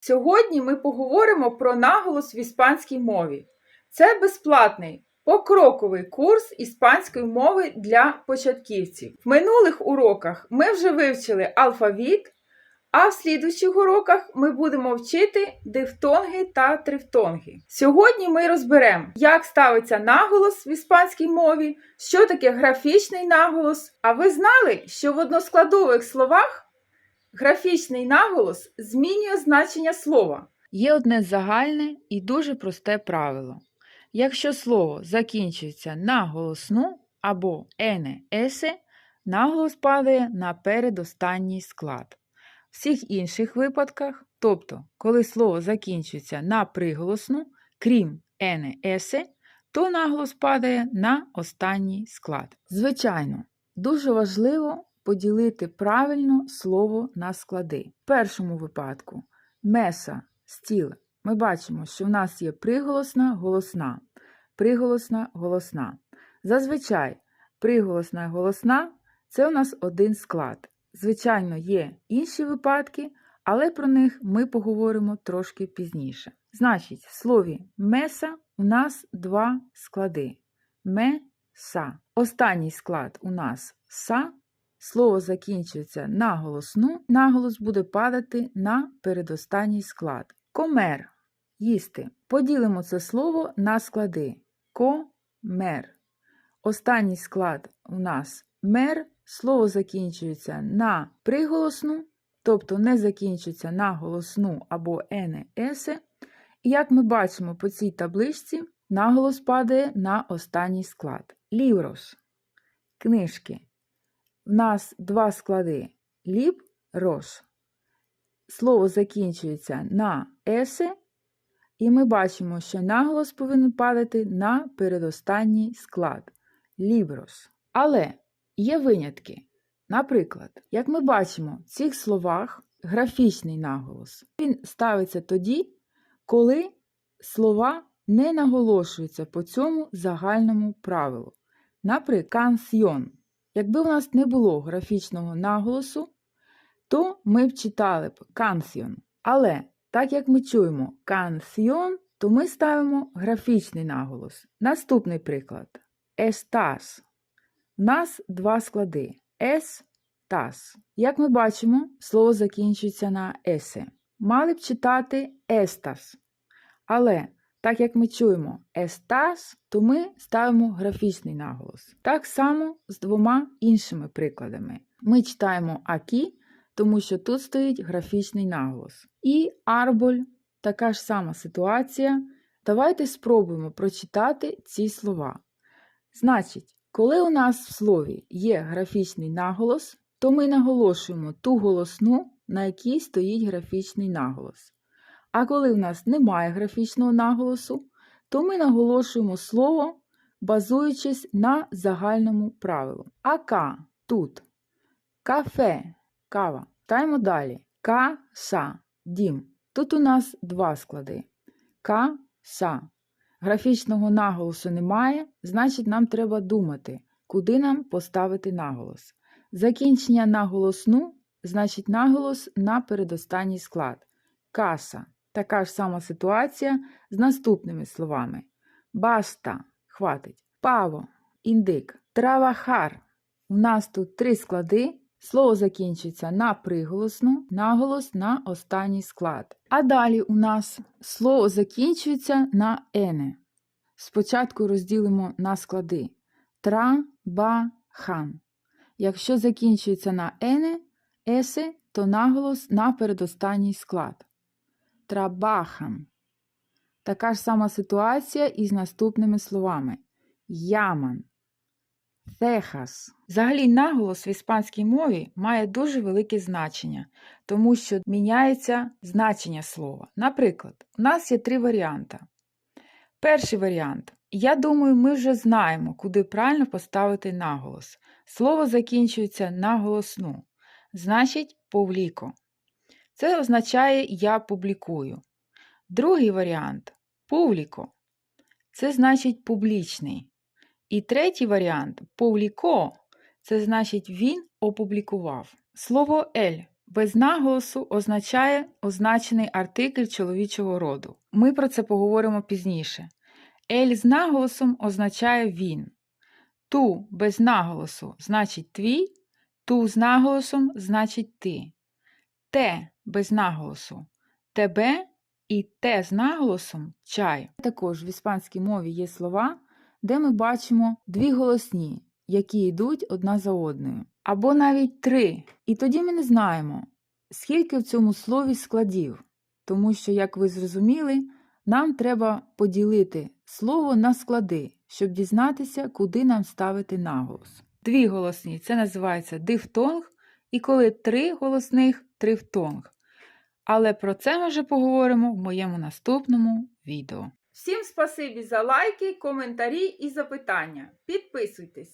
Сьогодні ми поговоримо про наголос в іспанській мові. Це безплатний покроковий курс іспанської мови для початківців. В минулих уроках ми вже вивчили алфавіт, а в слідуючих уроках ми будемо вчити дифтонги та трифтонги. Сьогодні ми розберемо, як ставиться наголос в іспанській мові, що таке графічний наголос. А ви знали, що в односкладових словах графічний наголос змінює значення слова. Є одне загальне і дуже просте правило. Якщо слово закінчується на голосну або ене есе, наголос падає на передостанній склад. В всіх інших випадках, тобто, коли слово закінчується на приголосну, крім ене есе, то наголос падає на останній склад. Звичайно, дуже важливо поділити правильно слово на склади. В першому випадку меса, стіл. Ми бачимо, що в нас є приголосна, голосна, приголосна, голосна. Зазвичай приголосна голосна це у нас один склад. Звичайно, є інші випадки, але про них ми поговоримо трошки пізніше. Значить, в слові меса у нас два склади: ме-са. Останній склад у нас са. Слово закінчується на голосну, наголос буде падати на передостанній склад. Комер їсти. Поділимо це слово на склади. Комер. Останній склад у нас мер. Слово закінчується на приголосну, тобто не закінчується на голосну або ене. І як ми бачимо по цій табличці, наголос падає на останній склад. Ліврос. Книжки. В нас два склади ліб, рош. Слово закінчується на есе, і ми бачимо, що наголос повинен падати на передостанній склад ліброс. Але є винятки. Наприклад, як ми бачимо в цих словах графічний наголос. Він ставиться тоді, коли слова не наголошуються по цьому загальному правилу. Наприклад, канцйон. Якби у нас не було графічного наголосу, то ми б читали б канціон. Але так як ми чуємо канціон, то ми ставимо графічний наголос. Наступний приклад естас. У нас два склади ес тас. Як ми бачимо, слово закінчується на есе. Мали б читати естас. Але так як ми чуємо естас, то ми ставимо графічний наголос. Так само з двома іншими прикладами. Ми читаємо акі, тому що тут стоїть графічний наголос. І арболь така ж сама ситуація. Давайте спробуємо прочитати ці слова. Значить, коли у нас в слові є графічний наголос, то ми наголошуємо ту голосну, на якій стоїть графічний наголос. А коли в нас немає графічного наголосу, то ми наголошуємо слово, базуючись на загальному правилу. Ака тут. Кафе кава. Таємо далі. Ка-са дім. Тут у нас два склади. Ка-са. Графічного наголосу немає, значить, нам треба думати, куди нам поставити наголос. Закінчення на голосну, значить наголос на передостанній склад. Каса. Така ж сама ситуація з наступними словами. Баста хватить. Паво, індик. Травахар. У нас тут три склади. Слово закінчується на приголосну, наголос на останній склад. А далі у нас слово закінчується на ене. Спочатку розділимо на склади тра-ба-хан. Якщо закінчується на ене, есе, то наголос на передостанній склад. Трабахан. Така ж сама ситуація із наступними словами: яман, Техас. Взагалі, наголос в іспанській мові має дуже велике значення, тому що міняється значення слова. Наприклад, у нас є три варіанти. Перший варіант. Я думаю, ми вже знаємо, куди правильно поставити наголос. Слово закінчується на голосну, значить, повліко. Це означає я публікую. Другий варіант публіко. Це значить публічний. І третій варіант публіко це значить він опублікував. Слово ель без наголосу означає означений артикль чоловічого роду. Ми про це поговоримо пізніше. Ель з наголосом означає він. Ту без наголосу значить твій, ту з наголосом значить ти. Те без наголосу тебе і те з наголосом чай. Також в іспанській мові є слова, де ми бачимо дві голосні, які йдуть одна за одною, або навіть три. І тоді ми не знаємо, скільки в цьому слові складів, тому що, як ви зрозуміли, нам треба поділити слово на склади, щоб дізнатися, куди нам ставити наголос. Дві голосні це називається дифтонг, і коли три голосних трифтонг. Але про це ми вже поговоримо в моєму наступному відео. Всім спасибі за лайки, коментарі і запитання. Підписуйтесь!